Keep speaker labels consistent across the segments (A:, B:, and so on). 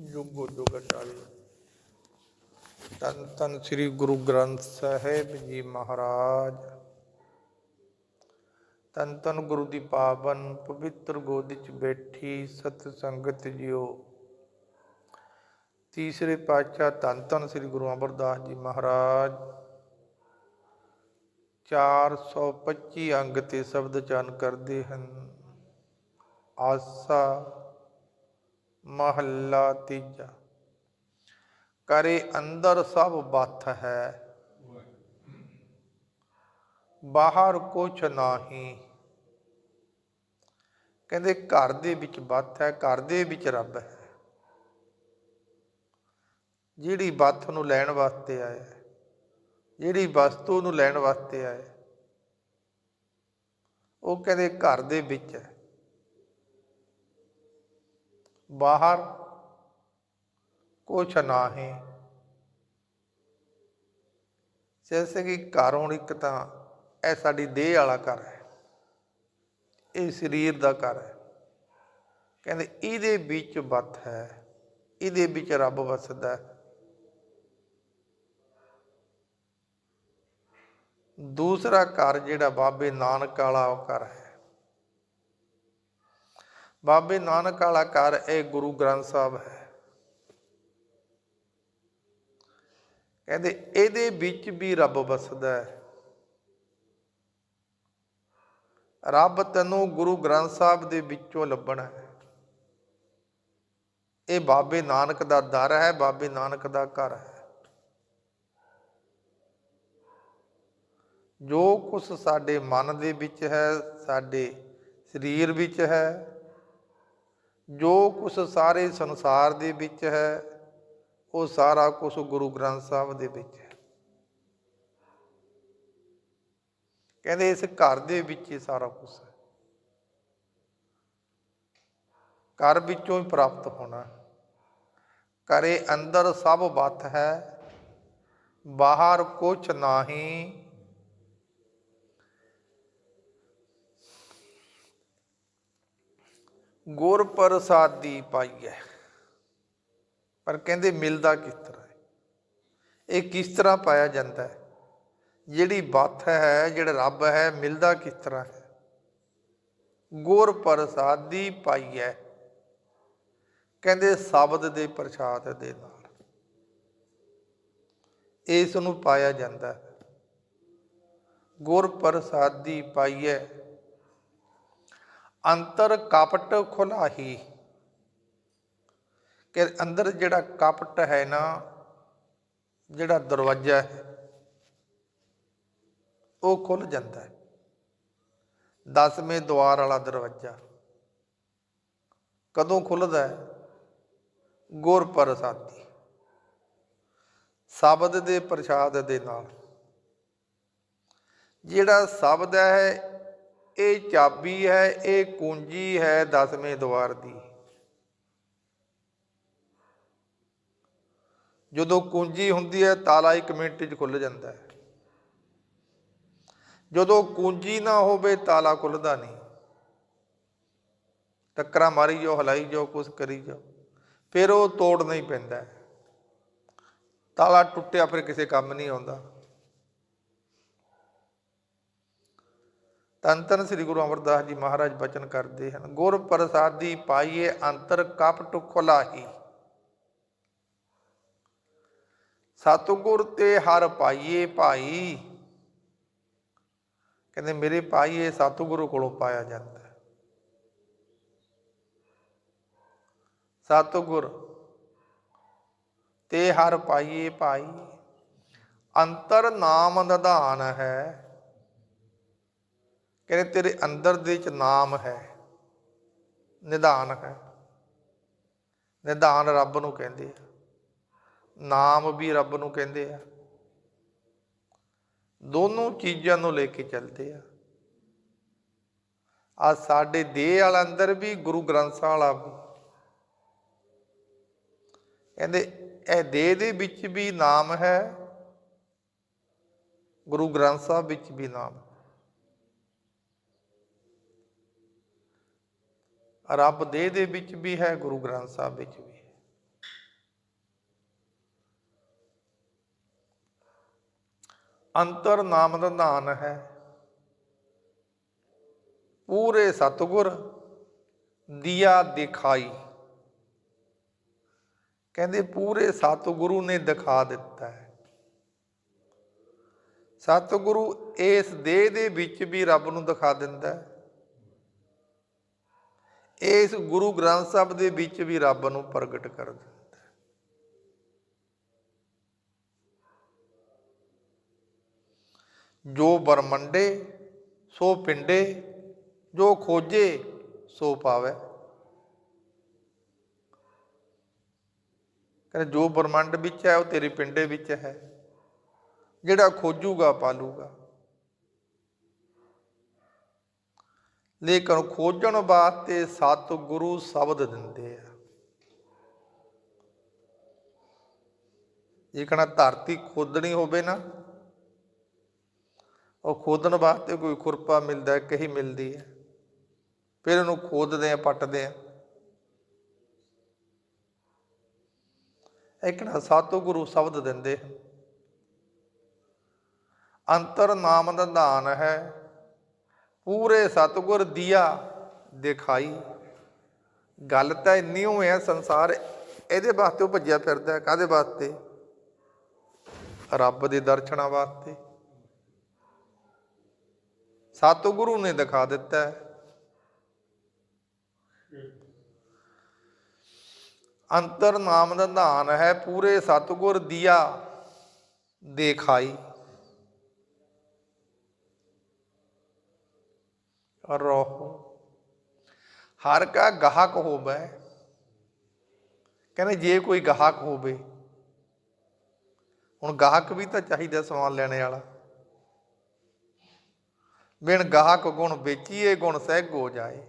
A: ਜੁਗੋ ਜੁਗਚਾਰੀ ਤਨ ਤਨ ਸ੍ਰੀ ਗੁਰੂ ਗ੍ਰੰਥ ਸਾਹਿਬ ਜੀ ਮਹਾਰਾਜ। ਤਨ ਤਨ ਗੁਰੂ ਦੀ ਪਾਵਨ ਪਵਿੱਤਰ ਗੋਦੀ ਚ ਬੈਠੀ ਸਤ ਸੰਗਤ ਜੀਓ। ਤੀਸਰੇ ਪਾਤਸ਼ਾਹ ਧੰਨ ਧੰਨ ਸ੍ਰੀ ਗੁਰੂ ਅਮਰਦਾਸ ਜੀ ਮਹਾਰਾਜ। 425 ਅੰਗ ਤੇ ਸ਼ਬਦ ਚਾਨ ਕਰਦੇ ਹਨ। ਆਸਾ ਮਹੱਲਾ ਤੀਜਾ। ਕਰੇ ਅੰਦਰ ਸਭ ਬਤ ਹੈ। ਬਾਹਰ ਕੁਛ ਨਾਹੀ। ਕਹਿੰਦੇ ਘਰ ਦੇ ਵਿੱਚ ਬਤ ਹੈ, ਘਰ ਦੇ ਵਿੱਚ ਰੱਬ ਹੈ। ਜਿਹੜੀ ਬਤ ਨੂੰ ਲੈਣ ਵਾਸਤੇ ਆਇਆ ਜਿਹੜੀ ਵਸਤੂ ਨੂੰ ਲੈਣ ਵਾਸਤੇ ਆਇਆ ਉਹ ਕਹਿੰਦੇ ਘਰ ਦੇ ਵਿੱਚ ਹੈ। ਬਾਹਰ ਕੁਛ ਨਾ ਹੈ ਜੈਸੇ ਕਿ ਘਰ ਹੁਣ ਇੱਕ ਤਾਂ ਇਹ ਸਾਡੀ ਦੇਹ ਵਾਲਾ ਘਰ ਹੈ। ਇਹ ਸਰੀਰ ਦਾ ਘਰ ਹੈ। ਕਹਿੰਦੇ ਇਹਦੇ ਵਿੱਚ ਬਤ ਹੈ। ਇਹਦੇ ਵਿੱਚ ਰੱਬ ਵਸਦਾ ਹੈ। ਦੂਸਰਾ ਘਰ ਜਿਹੜਾ ਬਾਬੇ ਨਾਨਕ ਵਾਲਾ ਉਹ ਘਰ ਹੈ। ਬਾਬੇ ਨਾਨਕ ਵਾਲਾ ਘਰ ਇਹ ਗੁਰੂ ਗ੍ਰੰਥ ਸਾਹਿਬ ਹੈ। ਕਹਿੰਦੇ ਇਹਦੇ ਵਿੱਚ ਵੀ ਰੱਬ ਵਸਦਾ ਹੈ। ਰੱਬ ਤੈਨੂੰ ਗੁਰੂ ਗ੍ਰੰਥ ਸਾਹਿਬ ਦੇ ਵਿੱਚੋਂ ਲੱਭਣਾ ਹੈ। ਇਹ ਬਾਬੇ ਨਾਨਕ ਦਾ ਦਰ ਹੈ, ਬਾਬੇ ਨਾਨਕ ਦਾ ਘਰ ਹੈ। ਜੋ ਕੁਝ ਸਾਡੇ ਮਨ ਦੇ ਵਿੱਚ ਹੈ, ਸਾਡੇ ਸਰੀਰ ਵਿੱਚ ਹੈ ਜੋ ਕੁਛ ਸਾਰੇ ਸੰਸਾਰ ਦੇ ਵਿੱਚ ਹੈ, ਉਹ ਸਾਰਾ ਕੁਝ ਗੁਰੂ ਗ੍ਰੰਥ ਸਾਹਿਬ ਦੇ ਵਿੱਚ ਹੈ। ਕਹਿੰਦੇ ਇਸ ਘਰ ਦੇ ਵਿੱਚ ਹੀ ਸਾਰਾ ਕੁਝ ਹੈ। ਘਰ ਵਿੱਚੋਂ ਹੀ ਪ੍ਰਾਪਤ ਹੋਣਾ ਕਰੇ ਅੰਦਰ ਸਭ ਬਤ ਹੈ, ਬਾਹਰ ਕੁਛ ਨਹੀਂ ਗੁਰ ਪ੍ਰਸਾਦੀ ਪਾਈਐ ਪਰ ਕਹਿੰਦੇ ਮਿਲਦਾ ਕਿਸ ਤਰ੍ਹਾਂ ਹੈ? ਇਹ ਕਿਸ ਤਰ੍ਹਾਂ ਪਾਇਆ ਜਾਂਦਾ ਹੈ? ਜਿਹੜੀ ਬਾਤ ਹੈ, ਜਿਹੜਾ ਰੱਬ ਹੈ, ਮਿਲਦਾ ਕਿਸ ਤਰ੍ਹਾਂ ਹੈ? ਗੁਰ ਪ੍ਰਸਾਦੀ ਪਾਈਐ ਕਹਿੰਦੇ ਸ਼ਬਦ ਦੇ ਪ੍ਰਸਾਦ ਦੇ ਨਾਲ। ਇਸ ਨੂੰ ਪਾਇਆ ਜਾਂਦਾ ਹੈ। ਗੁਰ ਪ੍ਰਸਾਦੀ ਪਾਈਐ ਅੰਤਰ ਕਪਟ ਖੁਲਾਹੀ। ਕਿ ਅੰਦਰ ਜਿਹੜਾ ਕਪਟ ਹੈ ਨਾ, ਜਿਹੜਾ ਦਰਵਾਜ਼ਾ ਹੈ, ਉਹ ਖੁੱਲ ਜਾਂਦਾ ਹੈ। ਦਸਵੇਂ ਦੁਆਰ ਵਾਲਾ ਦਰਵਾਜ਼ਾ। ਕਦੋਂ ਖੁੱਲਦਾ ਹੈ? ਗੁਰ ਪ੍ਰਸਾਦੀ। ਸ਼ਬਦ ਦੇ ਪ੍ਰਸਾਦ ਦੇ ਨਾਲ। ਜਿਹੜਾ ਸ਼ਬਦ ਹੈ ਇਹ ਚਾਬੀ ਹੈ, ਇਹ ਕੁੰਜੀ ਹੈ ਦਸਵੇਂ ਦਵਾਰ ਦੀ। ਜਦੋਂ ਕੁੰਜੀ ਹੁੰਦੀ ਹੈ, ਤਾਲਾ ਇੱਕ ਮਿੰਟ 'ਚ ਖੁੱਲ ਜਾਂਦਾ ਹੈ। ਜਦੋਂ ਕੁੰਜੀ ਨਾ ਹੋਵੇ, ਤਾਲਾ ਖੁੱਲਦਾ ਨਹੀਂ। ਟੱਕਰਾਂ ਮਾਰੀ ਜੋ ਹਲਾਈ ਜੋ ਕੁਛ ਕਰੀ ਜੋ ਫਿਰ ਉਹ ਤੋੜ ਨਹੀਂ ਪੈਂਦਾ ਤਾਲਾ ਟੁੱਟਿਆ, ਫਿਰ ਕਿਸੇ ਕੰਮ ਨਹੀਂ ਆਉਂਦਾ। ਤਨ ਤਨ ਸ੍ਰੀ ਗੁਰੂ ਅਮਰਦਾਸ ਜੀ ਮਹਾਰਾਜ ਬਚਨ ਕਰਦੇ ਹਨ, ਗੁਰ ਪ੍ਰਸਾਦੀ ਪਾਈਏ ਅੰਤਰ ਕਪਟ ਖੁਲਾਹੀ ਸਤਿਗੁਰ ਤੇ ਹਰ ਪਾਈਏ ਭਾਈ। ਕਹਿੰਦੇ, ਮੇਰੇ ਪਾਈਏ ਸਤਿਗੁਰੂ ਕੋਲੋਂ ਪਾਇਆ ਜਾਂਦਾ ਹੈ। ਸਤਿਗੁਰ ਤੇ ਹਰ ਪਾਈਏ ਭਾਈ, ਅੰਤਰ ਨਾਮ ਨਿਧਾਨ ਹੈ। ਕਹਿੰਦੇ ਤੇਰੇ ਅੰਦਰ ਦੇ ਵਿੱਚ ਨਾਮ ਹੈ, ਨਿਧਾਨ ਹੈ। ਨਿਧਾਨ ਰੱਬ ਨੂੰ ਕਹਿੰਦੇ ਆ। ਨਾਮ ਵੀ ਰੱਬ ਨੂੰ ਕਹਿੰਦੇ ਆ। ਦੋਨੋਂ ਚੀਜ਼ਾਂ ਨੂੰ ਲੈ ਕੇ ਚੱਲਦੇ ਆ। ਆ ਸਾਡੇ ਦੇਹ ਵਾਲਾ ਅੰਦਰ ਵੀ ਗੁਰੂ ਗ੍ਰੰਥ ਸਾਹਿਬ ਵਾਲਾ ਵੀ। ਕਹਿੰਦੇ ਇਹ ਦੇਹ ਦੇ ਵਿੱਚ ਵੀ ਨਾਮ ਹੈ, ਗੁਰੂ ਗ੍ਰੰਥ ਸਾਹਿਬ ਵਿੱਚ ਵੀ ਨਾਮ ਰੱਬ ਦੇ ਦੇ ਵਿੱਚ ਵੀ ਹੈ, ਗੁਰੂ ਗ੍ਰੰਥ ਸਾਹਿਬ ਵਿੱਚ ਵੀ ਹੈ। ਅੰਤਰ ਨਾਮ ਦਾ ਧਾਨ ਹੈ। ਪੂਰੇ ਸਤਗੁਰ ਦੀਆ ਦਿਖਾਈ। ਕਹਿੰਦੇ ਪੂਰੇ ਸਤਗੁਰੂ ਨੇ ਦਿਖਾ ਦਿੱਤਾ ਹੈ। ਸਤਗੁਰੂ ਇਸ ਦੇਹ ਦੇ ਵਿੱਚ ਵੀ ਰੱਬ ਨੂੰ ਦਿਖਾ ਦਿੰਦਾ ਹੈ। ਇਸ ਗੁਰੂ ਗ੍ਰੰਥ ਸਾਹਿਬ ਦੇ ਵਿੱਚ ਵੀ ਰੱਬ ਨੂੰ ਪ੍ਰਗਟ ਕਰ ਦਿੰਦਾ ਜੋ ਬਰਮੰਡੇ ਸੋ ਪਿੰਡੇ, ਜੋ ਖੋਜੇ, ਸੋ ਪਾਵੇ। ਕਹਿੰਦੇ, ਜੋ ਬ੍ਰਹਮੰਡ ਵਿੱਚ ਹੈ, ਉਹ ਤੇਰੇ ਪਿੰਡੇ ਵਿੱਚ ਹੈ। ਜਿਹੜਾ ਖੋਜੂਗਾ, ਪਾਲੂਗਾ। ਲੇਕਿਨ ਖੋਜਣ ਵਾਸਤੇ ਸਤ ਗੁਰੂ ਸ਼ਬਦ ਦਿੰਦੇ ਆ। ਇਹ ਕਹਣਾ ਧਰਤੀ ਖੋਦਣੀ ਹੋਵੇ ਨਾ, ਉਹ ਖੋਦਣ ਵਾਸਤੇ ਕੋਈ ਖੁਰਪਾ ਮਿਲਦਾ, ਕਹੀ ਮਿਲਦੀ ਹੈ ਫਿਰ ਉਹਨੂੰ ਖੋਦਦੇ ਆ, ਪੱਟਦੇ ਆ। ਇੱਕ ਨਾ ਸਾਤੋ ਗੁਰੂ ਸ਼ਬਦ ਦਿੰਦੇ ਅੰਤਰ ਨਾਮ ਦਾ ਦਾਨ ਹੈ ਪੂਰੇ ਸਤਗੁਰ ਦੀਆ ਦਿਖਾਈ। ਗੱਲ ਤਾਂ ਇੰਨੀ ਹੋਏ ਆ ਸੰਸਾਰ ਇਹਦੇ ਵਾਸਤੇ ਉਹ ਭੱਜਿਆ ਫਿਰਦਾ ਹੈ ਕਾਦੇ ਵਾਸਤੇ? ਰੱਬ ਦੇ ਦਰਸ਼ਨਾਂ ਵਾਸਤੇ। ਸਤਿਗੁਰੂ ਨੇ ਦਿਖਾ ਦਿੱਤਾ ਅੰਤਰ ਨਾਮ ਦਾ ਧਾਨ ਹੈ, ਪੂਰੇ ਸਤਿਗੁਰ ਦੀਆ ਦੇਖਾਈ। ਰੋਹ। ਹਰ ਕਾ ਗਾਹਕ ਹੋਵੇ। ਕਹਿੰਦੇ ਜੇ ਕੋਈ ਗਾਹਕ ਹੋਵੇ, ਹੁਣ ਗਾਹਕ ਵੀ ਤਾਂ ਚਾਹੀਦਾ ਸਮਾਨ ਲੈਣੇ ਵਾਲਾ। ਬਿਨ ਗਾਹਕ ਗੁਣ ਵੇਚੀਏ, ਗੁਣ ਸਹਿਗ ਹੋ ਜਾਏ।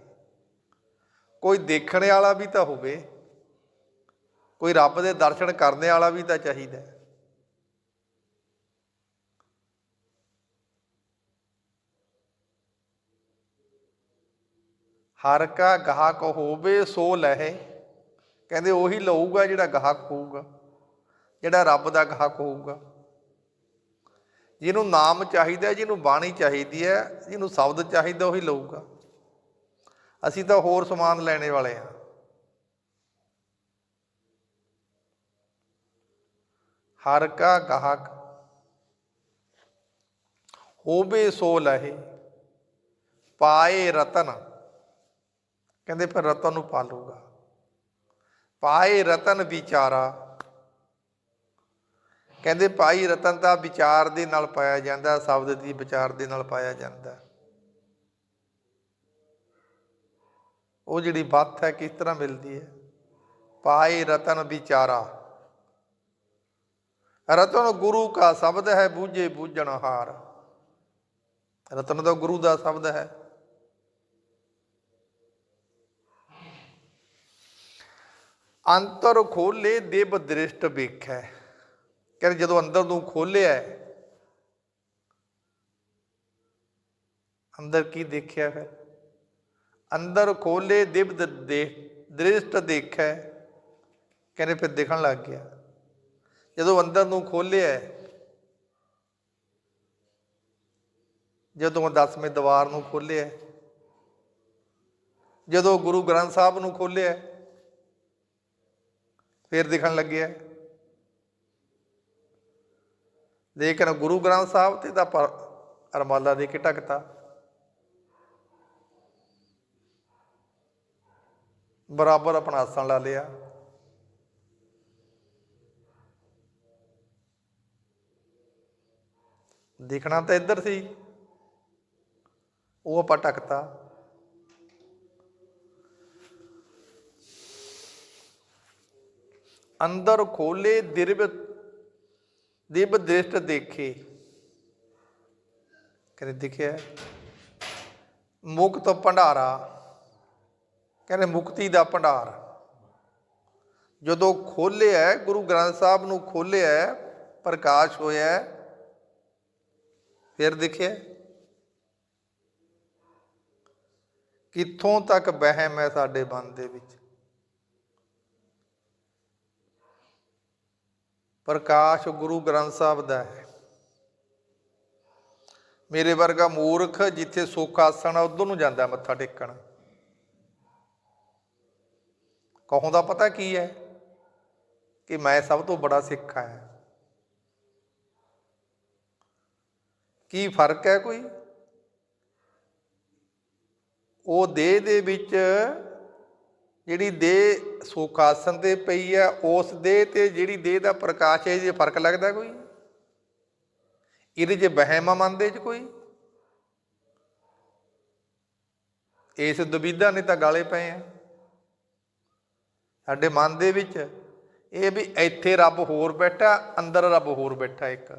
A: ਕੋਈ ਦੇਖਣ ਵਾਲਾ ਵੀ ਤਾਂ ਹੋਵੇ। ਕੋਈ ਰੱਬ ਦੇ ਦਰਸ਼ਨ ਕਰਨ ਵਾਲਾ ਵੀ ਤਾਂ ਚਾਹੀਦਾ। ਹਰ ਕਾ ਗਾਹਕ ਹੋਵੇ ਸੋ ਲਹੇ। ਕਹਿੰਦੇ ਉਹੀ ਲਊਗਾ ਜਿਹੜਾ ਗਾਹਕ ਹੋਊਗਾ, ਜਿਹੜਾ ਰੱਬ ਦਾ ਗਾਹਕ ਹੋਊਗਾ। ਜਿਹਨੂੰ ਨਾਮ ਚਾਹੀਦਾ, ਜਿਹਨੂੰ ਬਾਣੀ ਚਾਹੀਦੀ ਹੈ, ਜਿਹਨੂੰ ਸ਼ਬਦ ਚਾਹੀਦਾ, ਉਹੀ ਲਊਗਾ। ਅਸੀਂ ਤਾਂ ਹੋਰ ਸਮਾਨ ਲੈਣੇ ਵਾਲੇ ਹਾਂ। ਹਰ ਕਾ ਗਾਹਕ ਹੋਵੇ ਸੋ ਲਹੇ, ਪਾਏ ਰਤਨ। ਕਹਿੰਦੇ ਫਿਰ ਰਤਨ ਨੂੰ ਪਾਲੂਗਾ। ਪਾਏ ਰਤਨ ਵਿਚਾਰਾ। ਕਹਿੰਦੇ ਪਾਈ ਰਤਨ ਦਾ ਵਿਚਾਰ ਦੇ ਨਾਲ ਪਾਇਆ ਜਾਂਦਾ, ਸ਼ਬਦ ਦੀ ਵਿਚਾਰ ਦੇ ਨਾਲ ਪਾਇਆ ਜਾਂਦਾ। ਉਹ ਜਿਹੜੀ ਬਾਤ ਹੈ ਕਿਸ ਤਰ੍ਹਾਂ ਮਿਲਦੀ ਹੈ? ਪਾਏ ਰਤਨ ਵਿਚਾਰਾ। ਰਤਨ ਗੁਰੂ ਕਾ ਸ਼ਬਦ ਹੈ, ਬੂਝੇ ਬੂਝਣ ਹਾਰ। ਰਤਨ ਤਾਂ ਗੁਰੂ ਦਾ ਸ਼ਬਦ ਹੈ। ਅੰਤਰ ਖੋਲੇ ਦੇਵ ਦ੍ਰਿਸ਼ਟ ਵੇਖੈ। ਕਹਿੰਦੇ ਜਦੋਂ ਅੰਦਰ ਨੂੰ ਖੋਲਿਆ ਅੰਦਰ ਕੀ ਦੇਖਿਆ ਫਿਰ? ਅੰਦਰ ਖੋਲੇ ਦਿਵ ਦੇ ਦ੍ਰਿਸ਼ਟ ਦੇਖੈ। ਕਹਿੰਦੇ ਫਿਰ ਦੇਖਣ ਲੱਗ ਗਿਆ। ਜਦੋਂ ਅੰਦਰ ਨੂੰ ਖੋਲਿਆ ਜਦੋਂ ਦਸਵੇਂ ਦੀਵਾਰ ਨੂੰ ਖੋਲਿਆ ਜਦੋਂ ਗੁਰੂ ਗ੍ਰੰਥ ਸਾਹਿਬ ਨੂੰ ਖੋਲਿਆ ਫਿਰ ਦਿਖਣ ਲੱਗਿਆ ਲੇਕਿਨ ਗੁਰੂ ਗ੍ਰੰਥ ਸਾਹਿਬ ਤੇ ਤਾਂ ਪਰ ਅਰਮਾਲਾ ਦੇ ਕੇ ਟਕਤਾ। ਬਰਾਬਰ ਆਪਣਾ ਆਸਣ ਲਾ ਲਿਆ। ਦੇਖਣਾ ਤਾਂ ਇੱਧਰ ਸੀ। ਉਹ ਆਪਾਂ ਟਕਤਾ। ਅੰਦਰ ਖੋਲੇ, ਦਿਰਬ ਦਿਵ ਦ੍ਰਿਸ਼ਟ ਦੇਖੇ। ਕਹਿੰਦੇ ਦਿਖਿਆ ਮੁਕਤ ਭੰਡਾਰਾ, ਕਹਿੰਦੇ ਮੁਕਤੀ ਦਾ ਭੰਡਾਰ। ਜਦੋਂ ਖੋਲਿਆ ਗੁਰੂ ਗ੍ਰੰਥ ਸਾਹਿਬ ਨੂੰ ਖੋਲਿਆ ਪ੍ਰਕਾਸ਼ ਹੋਇਆ ਫਿਰ ਦੇਖਿਆ ਕਿੱਥੋਂ ਤੱਕ ਵਹਿਮ ਹੈ ਸਾਡੇ ਮਨ ਦੇ ਵਿੱਚ? ਪ੍ਰਕਾਸ਼ ਗੁਰੂ ਗ੍ਰੰਥ ਸਾਹਿਬ ਦਾ ਹੈ। ਮੇਰੇ ਵਰਗਾ ਮੂਰਖ ਜਿੱਥੇ ਸੁੱਖ ਆਸਣ ਆ, ਉਧਰ ਨੂੰ ਜਾਂਦਾ ਮੱਥਾ ਟੇਕਣ। ਕਹੋਂ ਦਾ ਪਤਾ ਕੀ ਹੈ? ਕਿ ਮੈਂ ਸਭ ਤੋਂ ਬੜਾ ਸਿੱਖ ਹਾਂ। ਕੀ ਫ਼ਰਕ ਹੈ ਕੋਈ? ਉਹ ਦੇਹ ਦੇ ਵਿੱਚ ਜਿਹੜੀ ਦੇਹ ਸੁੱਖ ਆਸਣ ਤੇ ਪਈ ਹੈ ਉਸ ਦੇਹ ਤੇ ਜਿਹੜੀ ਦੇਹ ਦਾ ਪ੍ਰਕਾਸ਼ ਹੈ ਇਹ ਫ਼ਰਕ ਲੱਗਦਾ ਕੋਈ? ਇਹਦੇ 'ਚ ਵਹਿਮ ਮੰਨਦੇ 'ਚ ਕੋਈ? ਇਸ ਦੁਬਿਧਾ ਨੇ ਤਾਂ ਗਾਲੇ ਪਏ ਆ। ਸਾਡੇ ਮਨ ਦੇ ਵਿੱਚ ਇਹ ਵੀ ਇੱਥੇ ਰੱਬ ਹੋਰ ਬੈਠਾ, ਅੰਦਰ ਰੱਬ ਹੋਰ ਬੈਠਾ ਇੱਕ।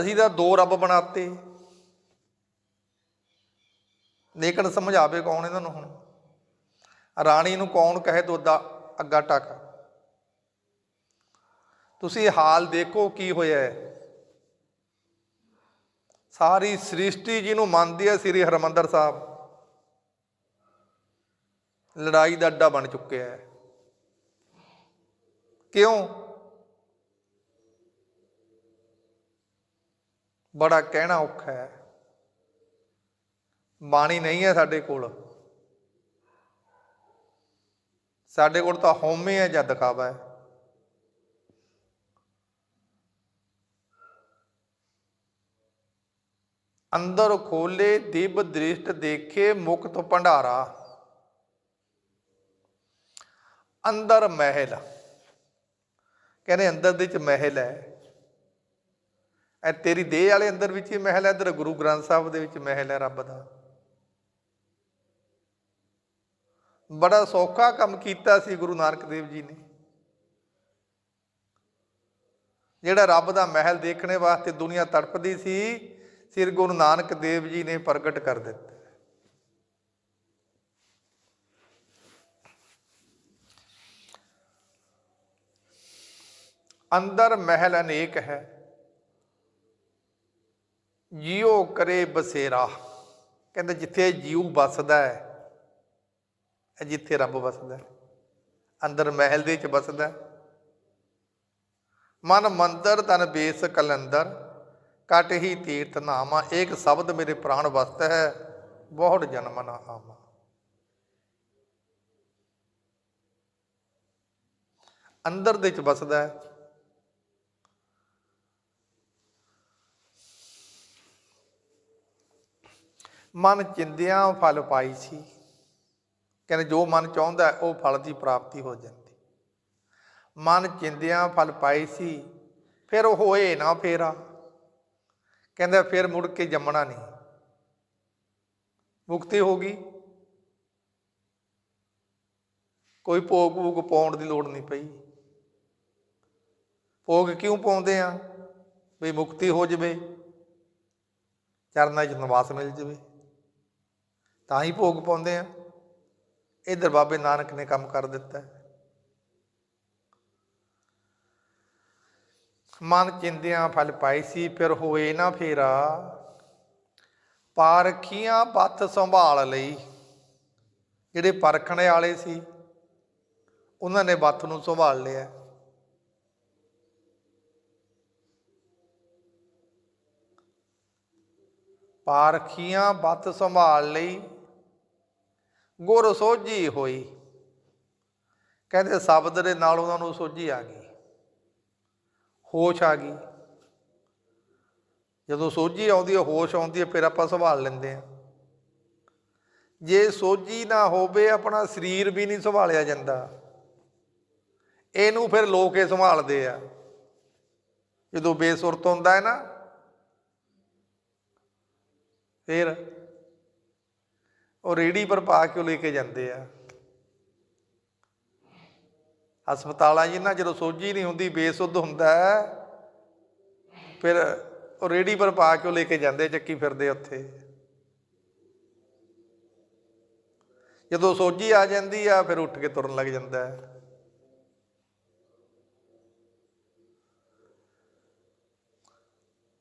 A: ਅਸੀਂ ਤਾਂ ਦੋ ਰੱਬ ਬਣਾਤੇ। ਲੇਕਿਨ ਸਮਝਾਵੇ ਕੌਣ ਇਹਨਾਂ ਨੂੰ ਹੁਣ? ਰਾਣੀ ਨੂੰ ਕੌਣ ਕਹੇ ਦੁੱਧਾ ਅੱਗਾ ਟਕ। ਤੁਸੀਂ ਹਾਲ ਦੇਖੋ ਕੀ ਹੋਇਆ ਹੈ। ਸਾਰੀ ਸ੍ਰਿਸ਼ਟੀ ਜਿਹਨੂੰ ਮੰਨਦੀ ਹੈ ਸ੍ਰੀ ਹਰਮੰਦਰ ਸਾਹਿਬ। ਲੜਾਈ ਦਾ ਅੱਡਾ ਬਣ ਚੁੱਕਿਆ ਹੈ। ਕਿਉਂ? ਬੜਾ ਕਹਿਣਾ ਔਖਾ ਹੈ। ਬਾਣੀ ਨਹੀਂ ਹੈ ਸਾਡੇ ਕੋਲ। ਸਾਡੇ ਕੋਲ ਤਾਂ ਹਉਮੈ ਹੈ ਜਾਂ ਦਿਖਾਵਾ ਹੈ। ਅੰਦਰ ਖੋਲੇ, ਦਿਵ ਦ੍ਰਿਸ਼ਟ ਦੇਖੇ ਮੁਕਤ ਭੰਡਾਰਾ। ਅੰਦਰ ਮਹਿਲ। ਕਹਿੰਦੇ ਅੰਦਰ ਦੇ ਵਿੱਚ ਮਹਿਲ ਹੈ। ਇਹ ਤੇਰੀ ਦੇਹ ਵਾਲੇ ਅੰਦਰ ਵਿੱਚ ਹੀ ਮਹਿਲ ਹੈ, ਇਧਰ ਗੁਰੂ ਗ੍ਰੰਥ ਸਾਹਿਬ ਦੇ ਵਿੱਚ ਮਹਿਲ ਹੈ ਰੱਬ ਦਾ। ਬੜਾ ਸੌਖਾ ਕੰਮ ਕੀਤਾ ਸੀ ਗੁਰੂ ਨਾਨਕ ਦੇਵ ਜੀ ਨੇ। ਜਿਹੜਾ ਰੱਬ ਦਾ ਮਹਿਲ ਦੇਖਣੇ ਵਾਸਤੇ ਦੁਨੀਆ ਤੜਪਦੀ ਸੀ ਸ੍ਰੀ ਗੁਰੂ ਨਾਨਕ ਦੇਵ ਜੀ ਨੇ ਪ੍ਰਗਟ ਕਰ ਦਿੱਤਾ। ਅੰਦਰ ਮਹਿਲ ਅਨੇਕ ਹੈ। ਜਿਉ ਕਰੇ ਬਸੇਰਾ। ਕਹਿੰਦੇ ਜਿੱਥੇ ਜੀਉ ਵੱਸਦਾ ਹੈ ਇਹ ਜਿੱਥੇ ਰੱਬ ਵਸਦਾ ਅੰਦਰ ਮਹਿਲ ਦੇ ਵਿੱਚ ਵਸਦਾ ਮਨ ਮੰਦਰ ਤਨ ਬੇਸ ਕਲੰਦਰ, ਕਟ ਹੀ ਤੀਰਥ ਨਾਮਾ ਇੱਕ ਸ਼ਬਦ ਮੇਰੇ ਪ੍ਰਾਣ ਵਸਤ ਹੈ, ਬਹੁਤ ਜਨਮ ਨਾ ਆਮਾ ਅੰਦਰ ਦੇ ਵਿੱਚ ਵਸਦਾ ਹੈ। ਮਨ ਚਿੰਦਿਆਂ ਫਲ ਪਾਈ ਸੀ। ਕਹਿੰਦੇ ਜੋ ਮਨ ਚਾਹੁੰਦਾ ਉਹ ਫਲ ਦੀ ਪ੍ਰਾਪਤੀ ਹੋ ਜਾਂਦੀ। ਮਨ ਚਿੰਦਿਆਂ ਫਲ ਪਾਈ ਸੀ, ਫਿਰ ਉਹ ਹੋਏ ਨਾ ਫੇਰਾ। ਕਹਿੰਦਾ ਫਿਰ ਮੁੜ ਕੇ ਜੰਮਣਾ ਨਹੀਂ। ਮੁਕਤੀ ਹੋ ਗਈ। ਕੋਈ ਭੋਗ ਭੋਗ ਪਾਉਣ ਦੀ ਲੋੜ ਨਹੀਂ ਪਈ। ਭੋਗ ਕਿਉਂ ਪਾਉਂਦੇ ਆ? ਵੀ ਮੁਕਤੀ ਹੋ ਜਵੇ। ਚਰਨਾਂ 'ਚ ਨਿਵਾਸ ਮਿਲ ਜਵੇ। ਤਾਂ ਹੀ ਭੋਗ ਪਾਉਂਦੇ ਆ। ਇਧਰ ਬਾਬੇ ਨਾਨਕ ਨੇ ਕੰਮ ਕਰ ਦਿੱਤਾ ਹੈ। ਮਨ ਚਿੰਦਿਆਂ ਫਲ ਪਾਈ ਸੀ, ਫਿਰ ਹੋਏ ਨਾ ਫੇਰਾ। ਪਾਰਖੀਆਂ ਪੱਥ ਸੰਭਾਲ ਲਈ। ਜਿਹੜੇ ਪਰਖਣੇ ਵਾਲੇ ਸੀ, ਉਹਨਾਂ ਨੇ ਬੱਥ ਨੂੰ ਸੰਭਾਲ ਲਿਆ। ਪਾਰਖੀਆਂ ਬੱਤ ਸੰਭਾਲ ਲਈ। ਗੁਰ ਸੋਝੀ ਹੋਈ। ਕਹਿੰਦੇ ਸ਼ਬਦ ਦੇ ਨਾਲ ਉਹਨਾਂ ਨੂੰ ਸੋਝੀ ਆ ਗਈ। ਹੋਸ਼ ਆ ਗਈ। ਜਦੋਂ ਸੋਝੀ ਆਉਂਦੀ ਹੈ, ਹੋਸ਼ ਆਉਂਦੀ ਹੈ, ਫਿਰ ਆਪਾਂ ਸੰਭਾਲ ਲੈਂਦੇ ਆ ਜੇ ਸੋਝੀ ਨਾ ਹੋਵੇ, ਆਪਣਾ ਸਰੀਰ ਵੀ ਨਹੀਂ ਸੰਭਾਲਿਆ ਜਾਂਦਾ। ਇਹਨੂੰ ਫਿਰ ਲੋਕ ਹੀ ਸੰਭਾਲਦੇ ਆ। ਜਦੋਂ ਬੇਸੁਰਤ ਹੁੰਦਾ ਹੈ ਨਾ, ਫਿਰ ਉਹ ਰੇੜੀ ਪਰ ਪਾ ਕੇ ਉਹ ਲੈ ਕੇ ਜਾਂਦੇ ਆ। ਹਸਪਤਾਲਾਂ 'ਚ ਜਦੋਂ ਸੋਝੀ ਨਹੀਂ ਹੁੰਦੀ, ਬੇਸੁੱਧ ਹੁੰਦਾ ਫਿਰ ਉਹ ਰੇੜੀ ਪਰ ਪਾ ਕੇ ਉਹ ਲੈ ਕੇ ਜਾਂਦੇ ਚੱਕੀ ਫਿਰਦੇ ਉੱਥੇ। ਜਦੋਂ ਸੋਝੀ ਆ ਜਾਂਦੀ ਆ, ਫਿਰ ਉੱਠ ਕੇ ਤੁਰਨ ਲੱਗ ਜਾਂਦਾ ਹੈ।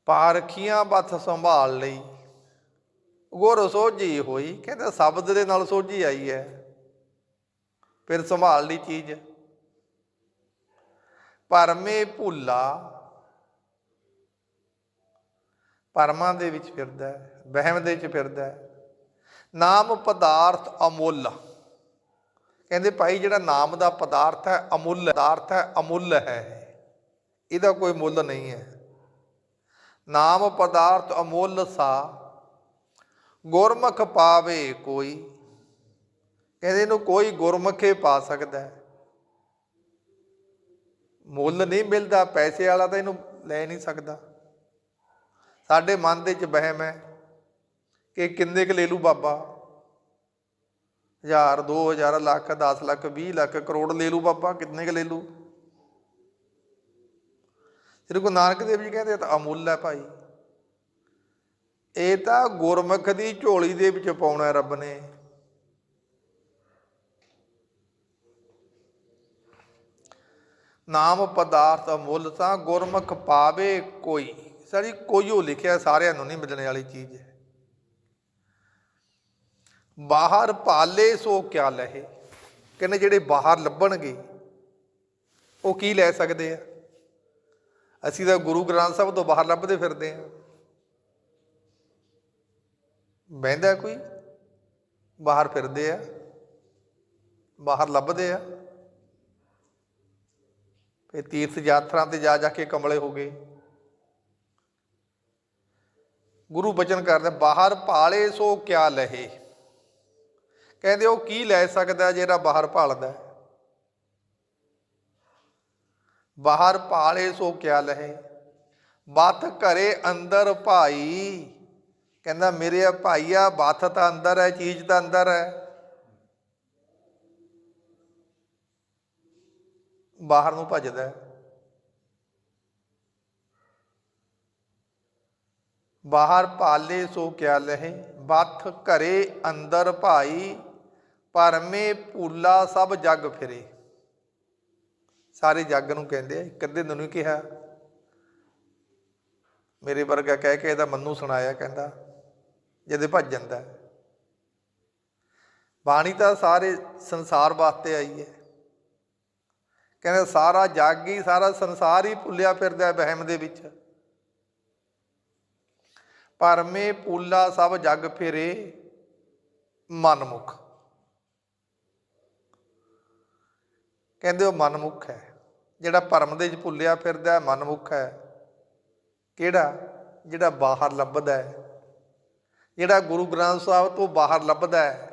A: ਪਾਰਖੀਆਂ ਬੱਥ ਸੰਭਾਲ ਲਈ। ਗੁਰ ਸੋਝੀ ਹੋਈ, ਕਹਿੰਦਾ ਸ਼ਬਦ ਦੇ ਨਾਲ ਸੋਝੀ ਆਈ ਹੈ। ਫਿਰ ਸੰਭਾਲ ਲਈ ਚੀਜ਼। ਪਰਮੇ ਭੁੱਲਾ। ਪਰਮਾਂ ਦੇ ਵਿੱਚ ਫਿਰਦਾ ਹੈ, ਵਹਿਮ ਦੇ ਵਿੱਚ ਫਿਰਦਾ ਹੈ। ਨਾਮ ਪਦਾਰਥ ਅਮੁੱਲ। ਕਹਿੰਦੇ ਭਾਈ, ਜਿਹੜਾ ਨਾਮ ਦਾ ਪਦਾਰਥ ਹੈ, ਅਮੁੱਲ, ਪਦਾਰਥ ਹੈ, ਅਮੁੱਲ ਹੈ। ਇਹਦਾ ਕੋਈ ਮੁੱਲ ਨਹੀਂ ਹੈ। ਨਾਮ ਪਦਾਰਥ ਅਮੁੱਲ ਸਾ। ਗੁਰਮੁਖ ਪਾਵੇ ਕੋਈ। ਕਹਿੰਦੇ ਇਹਨੂੰ ਕੋਈ ਗੁਰਮੁਖੇ ਪਾ ਸਕਦਾ ਹੈ। ਮੁੱਲ ਨਹੀਂ ਮਿਲਦਾ, ਪੈਸੇ ਵਾਲਾ ਤਾਂ ਇਹਨੂੰ ਲੈ ਨਹੀਂ ਸਕਦਾ। ਸਾਡੇ ਮਨ ਦੇ ਵਿੱਚ ਵਹਿਮ ਹੈ ਕਿ ਕਿੰਨੇ ਕੁ ਲੈ ਲੂ ਬਾਬਾ। ਹਜ਼ਾਰ, ਦੋ ਹਜ਼ਾਰ, ਲੱਖ 10 ਲੱਖ 20 ਲੱਖ, ਕਰੋੜ ਲੈ ਲੂ ਬਾਬਾ, ਕਿੰਨੇ ਕੁ ਲੈ ਲੂ ਸ੍ਰੀ ਗੁਰੂ ਨਾਨਕ ਦੇਵ ਜੀ ਕਹਿੰਦੇ ਤਾਂ ਅਮੁੱਲ ਹੈ ਭਾਈ। ਇਹ ਤਾਂ ਗੁਰਮੁਖ ਦੀ ਝੋਲੀ ਦੇ ਵਿੱਚ ਪਾਉਣਾ ਰੱਬ ਨੇ। ਨਾਮ ਪਦਾਰਥ ਮੁੱਲ ਤਾਂ ਗੁਰਮੁਖ ਪਾਵੇ ਕੋਈ। ਸਾਰੀ ਕੋਈਓ ਲਿਖਿਆ, ਸਾਰਿਆਂ ਨੂੰ ਨਹੀਂ ਮਿਲਣ ਵਾਲੀ ਚੀਜ਼। ਹੈ ਬਾਹਰ ਭਾਲੇ ਸੋ ਕਿਆ ਲਹੇ। ਕਹਿੰਦੇ ਜਿਹੜੇ ਬਾਹਰ ਲੱਭਣਗੇ, ਉਹ ਕੀ ਲੈ ਸਕਦੇ ਆ? ਅਸੀਂ ਤਾਂ ਗੁਰੂ ਗ੍ਰੰਥ ਸਾਹਿਬ ਤੋਂ ਬਾਹਰ ਲੱਭਦੇ ਫਿਰਦੇ ਆ। ਬਹਿੰਦਾ ਕੋਈ? ਬਾਹਰ ਫਿਰਦੇ ਆ। ਬਾਹਰ ਲੱਭਦੇ ਆ। ਫਿਰ ਤੀਰਥ ਯਾਤਰਾ ਤੇ ਜਾ ਜਾ ਕੇ ਕਮਲੇ ਹੋ ਗਏ। ਗੁਰੂ ਬਚਨ ਕਰਦਾ, ਬਾਹਰ ਭਾਲੇ ਸੋ ਕਿਆ ਲਹੇ? ਕਹਿੰਦੇ, ਉਹ ਕੀ ਲੈ ਸਕਦਾ ਜਿਹੜਾ ਬਾਹਰ ਭਾਲਦਾ? ਬਾਹਰ ਭਾਲੇ ਸੋ ਕਿਆ ਲਹੇ? ਬਤ ਘਰੇ ਅੰਦਰ ਭਾਈ ਕਹਿੰਦਾ, ਮੇਰੇ ਆ ਭਾਈਆ ਬਤ ਤਾਂ ਅੰਦਰ ਹੈ, ਚੀਜ਼ ਤਾਂ ਅੰਦਰ ਹੈ। ਬਾਹਰ ਨੂੰ ਭੱਜਦਾ ਹੈ। ਬਾਹਰ ਪਾਲੇ ਸੋ ਕਿਆ ਲਹੇ ਬਤ ਘਰੇ ਅੰਦਰ ਭਾਈ, ਪਰਮੇ ਭੂਲਾ ਸਭ ਜੱਗ ਫਿਰੇ। ਸਾਰੇ ਜੱਗ ਨੂੰ ਕਹਿੰਦੇ ਆ, ਇੱਕ ਅੱਧੇ ਨੂੰ ਕਿਹਾ। ਮੇਰੇ ਵਰਗਾ ਕਹਿ ਕੇ ਇਹਦਾ ਮੰਨੂ ਸੁਣਾਇਆ, ਕਹਿੰਦਾ ਜਦੇ ਭੱਜ ਜਾਂਦਾ ਹੈ। ਬਾਣੀ ਤਾਂ ਸਾਰੇ ਸੰਸਾਰ ਵਾਸਤੇ ਆਈ ਹੈ। ਕਹਿੰਦਾ ਸਾਰਾ ਜੱਗ ਹੀ ਸਾਰਾ ਸੰਸਾਰ ਹੀ ਭੁੱਲਿਆ ਫਿਰਦਾ ਹੈ ਵਹਿਮ ਦੇ ਵਿੱਚ। ਪਰਮੇ ਪੂਲਾ ਸਭ ਜੱਗ ਫਿਰੇ, ਮਨਮੁਖ। ਕਹਿੰਦੇ ਉਹ ਮਨਮੁਖ ਹੈ। ਜਿਹੜਾ ਭਰਮ ਦੇ ਵਿੱਚ ਭੁੱਲਿਆ ਫਿਰਦਾ ਹੈ, ਮਨਮੁਖ ਹੈ। ਕਿਹੜਾ? ਜਿਹੜਾ ਬਾਹਰ ਲੱਭਦਾ ਹੈ। ਜਿਹੜਾ ਗੁਰੂ ਗ੍ਰੰਥ ਸਾਹਿਬ ਤੋਂ ਬਾਹਰ ਲੱਭਦਾ ਹੈ,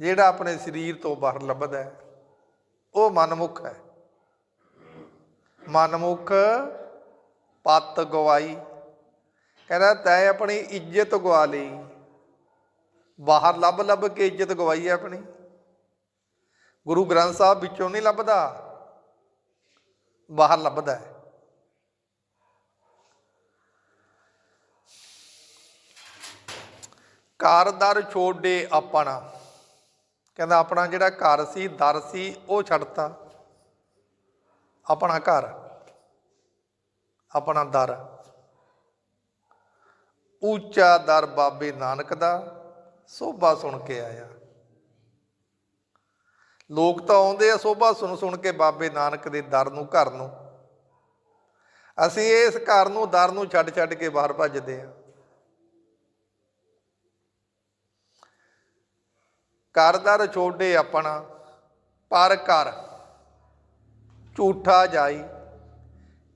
A: ਜਿਹੜਾ ਆਪਣੇ ਸਰੀਰ ਤੋਂ ਬਾਹਰ ਲੱਭਦਾ ਹੈ, ਉਹ ਮਨਮੁਖ ਹੈ। ਮਨਮੁਖ ਪੱਤ ਗਵਾਈ, ਕਹਿੰਦਾ ਤੈਂ ਆਪਣੀ ਇੱਜ਼ਤ ਗਵਾ ਲਈ। ਬਾਹਰ ਲੱਭ ਲੱਭ ਕੇ ਇੱਜ਼ਤ ਗਵਾਈ ਹੈ ਆਪਣੀ। ਗੁਰੂ ਗ੍ਰੰਥ ਸਾਹਿਬ ਵਿੱਚੋਂ ਨਹੀਂ ਲੱਭਦਾ, ਬਾਹਰ ਲੱਭਦਾ ਹੈ। ਘਰ ਦਰ ਛੋਡੇ ਆਪਣਾ। ਕਹਿੰਦਾ ਆਪਣਾ ਜਿਹੜਾ ਘਰ ਸੀ, ਦਰ ਸੀ, ਉਹ ਛੱਡਤਾ। ਆਪਣਾ ਘਰ, ਆਪਣਾ ਦਰ। ਉੱਚਾ ਦਰ ਬਾਬੇ ਨਾਨਕ ਦਾ, ਸੋਭਾ ਸੁਣ ਕੇ ਆਇਆ। ਲੋਕ ਤਾਂ ਆਉਂਦੇ ਆ ਸੋਭਾ ਸੁਣ ਸੁਣ ਕੇ ਬਾਬੇ ਨਾਨਕ ਦੇ ਦਰ ਨੂੰ, ਘਰ ਨੂੰ। ਅਸੀਂ ਇਸ ਘਰ ਨੂੰ, ਦਰ ਨੂੰ ਛੱਡ ਛੱਡ ਕੇ ਬਾਹਰ ਭੱਜਦੇ ਆ। ਘਰ ਦਰ ਛੋਡੇ ਆਪਣਾ, ਪਰ ਘਰ ਝੂਠਾ ਜਾਈ।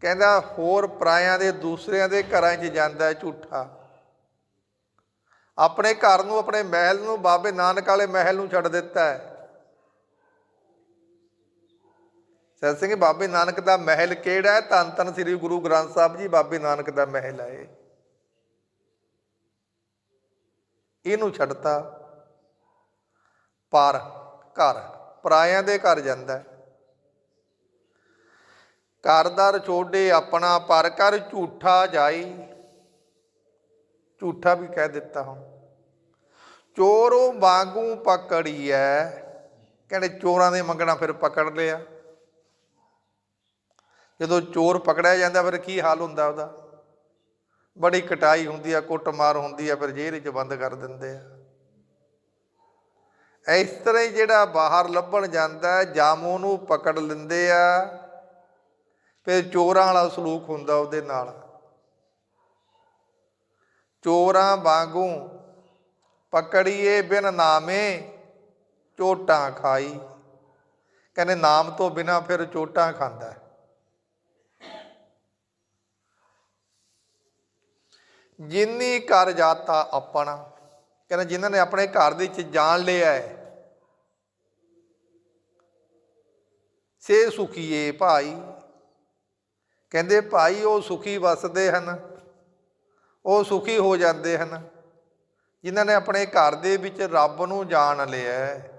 A: ਕਹਿੰਦਾ, ਹੋਰ ਪਰਾਇਆਂ ਦੇ ਦੂਸਰਿਆਂ ਦੇ ਘਰਾਂ 'ਚ ਜਾਂਦਾ ਹੈ ਝੂਠਾ। ਆਪਣੇ ਘਰ ਨੂੰ, ਆਪਣੇ ਮਹਿਲ ਨੂੰ, ਬਾਬੇ ਨਾਨਕ ਵਾਲੇ ਮਹਿਲ ਨੂੰ ਛੱਡ ਦਿੱਤਾ ਹੈ। ਸਤ ਸਿੰਘ ਬਾਬੇ ਨਾਨਕ ਦਾ ਮਹਿਲ ਕਿਹੜਾ ਹੈ? ਧੰਨ ਧੰਨ ਸ੍ਰੀ ਗੁਰੂ ਗ੍ਰੰਥ ਸਾਹਿਬ ਜੀ, ਬਾਬੇ ਨਾਨਕ ਦਾ ਮਹਿਲ ਹੈ ਇਹਨੂੰ ਛੱਡਤਾ। ਪਰ ਘਰ, ਪਰਾਇਆਂ ਦੇ ਘਰ ਜਾਂਦਾ ਹੈ। ਘਰਦਾਰ ਛੋਡੇ ਆਪਣਾ ਪਰ ਕਰ ਝੂਠਾ ਜਾਈ। ਝੂਠਾ ਵੀ ਕਹਿ ਦਿੱਤਾ ਹੁਣ। ਚੋਰੋਂ ਵਾਂਗੂ ਪਕੜੀਐ। ਕਹਿੰਦੇ ਚੋਰਾਂ ਦੇ ਮੰਗਣਾ ਫਿਰ ਪਕੜ ਲਿਆ ਜਦੋਂ ਚੋਰ ਪਕੜਿਆ ਜਾਂਦਾ ਫਿਰ ਕੀ ਹਾਲ ਹੁੰਦਾ ਉਹਦਾ? ਬੜੀ ਕਟਾਈ ਹੁੰਦੀ ਆ, ਕੁੱਟਮਾਰ ਹੁੰਦੀ ਆ, ਫਿਰ ਜੇਲ੍ਹ 'ਚ ਬੰਦ ਕਰ ਦਿੰਦੇ ਆ। ਇਸ ਤਰ੍ਹਾਂ ਹੀ ਜਿਹੜਾ ਬਾਹਰ ਲੱਭਣ ਜਾਂਦਾ ਹੈ, ਜਾਮੂ ਨੂੰ ਪਕੜ ਲੈਂਦੇ ਆ ਫਿਰ ਚੋਰਾਂ ਵਾਲਾ ਸਲੂਕ ਹੁੰਦਾ ਉਹਦੇ ਨਾਲ। ਚੋਰਾਂ ਵਾਂਗੂ ਪਕੜੀਏ ਬਿਨ ਨਾਮੇ ਚੋਟਾਂ ਖਾਈ। ਕਹਿੰਦੇ ਨਾਮ ਤੋਂ ਬਿਨਾ ਫਿਰ ਚੋਟਾਂ ਖਾਂਦਾ ਜਿੰਨੀ ਕਰ ਜਾਤਾ ਆਪਣਾ। ਕਹਿੰਦਾ ਜਿਨ੍ਹਾਂ ਨੇ ਆਪਣੇ ਘਰ ਦੇ ਵਿੱਚ ਜਾਣ ਲਿਆ ਹੈ। ਸੇ ਸੁਖੀਏ ਭਾਈ। ਕਹਿੰਦੇ ਭਾਈ, ਉਹ ਸੁਖੀ ਵਸਦੇ ਹਨ। ਉਹ ਸੁਖੀ ਹੋ ਜਾਂਦੇ ਹਨ। ਜਿਨ੍ਹਾਂ ਨੇ ਆਪਣੇ ਘਰ ਦੇ ਵਿੱਚ ਰੱਬ ਨੂੰ ਜਾਣ ਲਿਆ ਹੈ।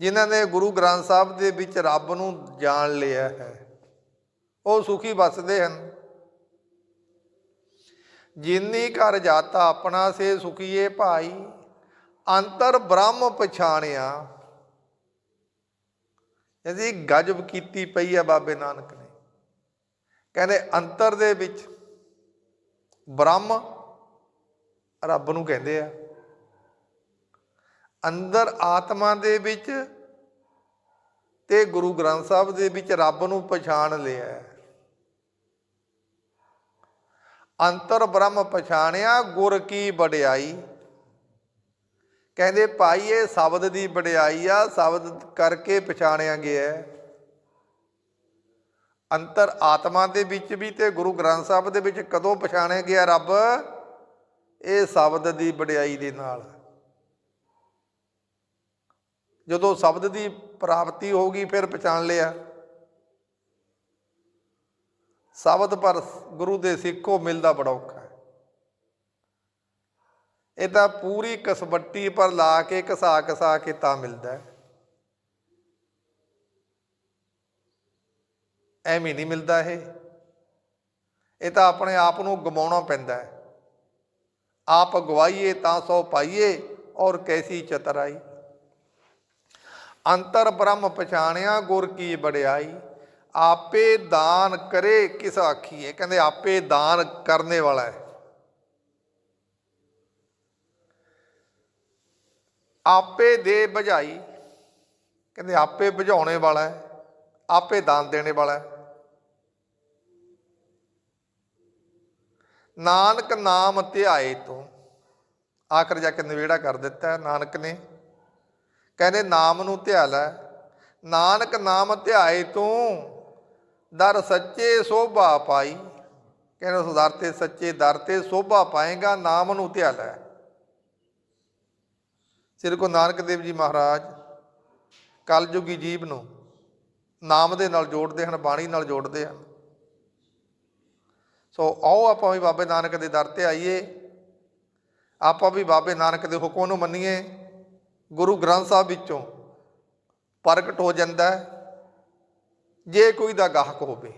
A: ਜਿਨ੍ਹਾਂ ਨੇ ਗੁਰੂ ਗ੍ਰੰਥ ਸਾਹਿਬ ਦੇ ਵਿੱਚ ਰੱਬ ਨੂੰ ਜਾਣ ਲਿਆ ਹੈ। ਉਹ ਸੁਖੀ ਵਸਦੇ ਹਨ। ਜਿਨੀ ਘਰ ਜਾਤਾ ਆਪਣਾ ਸੇ ਸੁਖੀਏ ਭਾਈ, ਅੰਤਰ ਬ੍ਰਹਮ ਪਛਾਣਿਆ। ਇਹਦੀ ਗਜਬ ਕੀਤੀ ਪਈ ਆ ਬਾਬੇ ਨਾਨਕ ਨੇ। ਕਹਿੰਦੇ ਅੰਤਰ ਦੇ ਵਿੱਚ ਬ੍ਰਹਮ ਰੱਬ ਨੂੰ ਕਹਿੰਦੇ ਆ। ਅੰਦਰ ਆਤਮਾ ਦੇ ਵਿੱਚ ਤੇ ਗੁਰੂ ਗ੍ਰੰਥ ਸਾਹਿਬ ਦੇ ਵਿੱਚ ਰੱਬ ਨੂੰ ਪਛਾਣ ਲਿਆ ਹੈ ਅੰਤਰ ਬ੍ਰਹਮ ਪਛਾਣਿਆ ਗੁਰ ਕੀ ਵਡਿਆਈ। ਕਹਿੰਦੇ, ਭਾਈ, ਇਹ ਸ਼ਬਦ ਦੀ ਵਡਿਆਈ ਆ, ਸ਼ਬਦ ਕਰਕੇ ਪਛਾਣਿਆ ਗਿਆ ਅੰਤਰ ਆਤਮਾ ਦੇ ਵਿੱਚ ਵੀ ਤੇ ਗੁਰੂ ਗ੍ਰੰਥ ਸਾਹਿਬ ਦੇ ਵਿੱਚ ਕਦੋਂ ਪਛਾਣਿਆ ਗਿਆ ਰੱਬ? ਇਹ ਸ਼ਬਦ ਦੀ ਵਡਿਆਈ ਦੇ ਨਾਲ। ਜਦੋਂ ਸ਼ਬਦ ਦੀ ਪ੍ਰਾਪਤੀ ਹੋ ਗਈ, ਫਿਰ ਪਛਾਣ ਲਿਆ। ਸ਼ਬਦ ਪਰ ਗੁਰੂ ਦੇ ਸਿੱਖੋ ਮਿਲਦਾ ਬੜਾ ਔਖਾ ਹੈ। ਇਹ ਤਾਂ ਪੂਰੀ ਕਸਬੱਟੀ ਪਰ ਲਾ ਕੇ ਘਸਾ ਘਸਾ ਕੇ ਤਾਂ ਮਿਲਦਾ ਹੈ। ਐਵੇਂ ਨਹੀਂ ਮਿਲਦਾ ਇਹ। ਇਹ ਤਾਂ ਆਪਣੇ ਆਪ ਨੂੰ ਗਮਾਉਣਾ ਪੈਂਦਾ ਹੈ। ਆਪ ਗਵਾਈਏ ਤਾਂ ਸੋ ਪਾਈਏ ਔਰ ਕੈਸੀ ਚਤਰਾਈ। ਅੰਤਰ ਬ੍ਰਹਮ ਪਛਾਣਿਆ ਗੁਰ ਕੀ ਬੜਿਆਈ ਆਪੇ ਦਾਨ ਕਰੇ ਕਿਸ ਆਖੀਏ? ਕਹਿੰਦੇ ਆਪੇ ਦਾਨ ਕਰਨੇ ਵਾਲਾ ਹੈ। ਆਪੇ ਦੇ ਬੁਝਾਈ ਕਹਿੰਦੇ ਆਪੇ ਬੁਝਾਉਣੇ ਵਾਲਾ ਹੈ, ਆਪੇ ਦਾਨ ਦੇਣੇ ਵਾਲਾ ਹੈ। ਨਾਨਕ ਨਾਮ ਧਿਆਏ ਤੋਂ। ਆਖਰ ਜਾ ਕੇ ਨਵੇੜਾ ਕਰ ਦਿੱਤਾ ਨਾਨਕ ਨੇ। ਕਹਿੰਦੇ ਨਾਮ ਨੂੰ ਧਿਆ ਲੈ। ਨਾਨਕ ਨਾਮ ਧਿਆਏ ਤੂੰ। ਦਰ ਸੱਚੇ ਸੋਭਾ ਪਾਈ। ਕਹਿੰਦੇ ਉਸ ਦਰ ਤੇ ਸੱਚੇ ਦਰ ਤੇ ਸੋਭਾ ਪਾਏਗਾ, ਨਾਮ ਨੂੰ ਧਿਆ ਲੈ। ਸ੍ਰੀ ਗੁਰੂ ਨਾਨਕ ਦੇਵ ਜੀ ਮਹਾਰਾਜ ਕਲਯੁਗੀ ਜੀਵ ਨੂੰ ਨਾਮ ਦੇ ਨਾਲ ਜੋੜਦੇ ਹਨ, ਬਾਣੀ ਨਾਲ ਜੋੜਦੇ ਹਨ। ਸੋ ਆਓ ਆਪਾਂ ਵੀ ਬਾਬੇ ਨਾਨਕ ਦੇ ਦਰ ਤੇ ਆਈਏ। ਆਪਾਂ ਵੀ ਬਾਬੇ ਨਾਨਕ ਦੇ ਹੁਕਮ ਨੂੰ ਮੰਨੀਏ। ਗੁਰੂ ਗ੍ਰੰਥ ਸਾਹਿਬ ਵਿੱਚੋਂ ਪ੍ਰਗਟ ਹੋ ਜਾਂਦਾ ਹੈ। ਜੇ ਕੋਈ ਦਾ ਗਾਹਕ ਹੋਵੇ,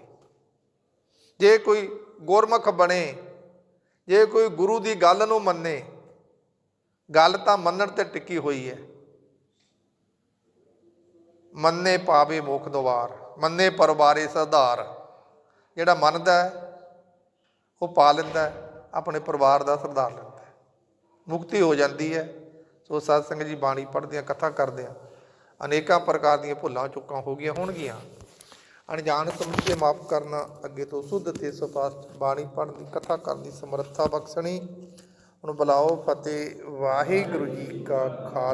A: ਜੇ ਕੋਈ ਗੁਰਮੁਖ ਬਣੇ, ਜੇ ਕੋਈ ਗੁਰੂ ਦੀ ਗੱਲ ਨੂੰ ਮੰਨੇ, ਗੱਲ ਤਾਂ ਮੰਨਣ ਤੇ ਟਿੱਕੀ ਹੋਈ ਹੈ। ਮੰਨੇ ਪਾਵੇ ਮੁਖ ਦਵਾਰ, ਮੰਨੇ ਪਰਵਾਰੇ ਸਧਾਰ। ਜਿਹੜਾ ਮੰਨਦਾ ਹੈ, ਉਹ ਪਾ ਲੈਂਦਾ ਹੈ, ਆਪਣੇ ਪਰਿਵਾਰ ਦਾ ਸਰਦਾਰ ਲੈਂਦਾ ਹੈ। ਮੁਕਤੀ ਹੋ ਜਾਂਦੀ ਹੈ। ਸੋ ਸਾਧ ਸੰਗਤ ਜੀ, ਬਾਣੀ ਪੜ੍ਹਦੇ ਆ ਕਥਾ ਕਰਦੇ ਆ ਅਨੇਕਾਂ ਪ੍ਰਕਾਰ ਦੀਆਂ ਭੁੱਲਾਂ ਚੁੱਕਾਂ ਹੋ ਗਈਆਂ ਹੋਣਗੀਆਂ। ਅਣਜਾਣ ਸਮੁੱਚੇ ਮਾਫ ਕਰਨਾ, ਅੱਗੇ ਤੋਂ ਸੁੱਧ ਤੇ ਸਪਸ਼ਟ ਬਾਣੀ ਪੜ੍ਹਨ ਦੀ, ਕਥਾ ਕਰਨ ਦੀ ਸਮਰੱਥਾ ਬਖਸ਼ਣੀ। ਹੁਣ ਬੁਲਾਓ ਫਤਿਹ ਵਾਹਿਗੁਰੂ ਜੀ ਕਾ ਖਾਲਸਾ।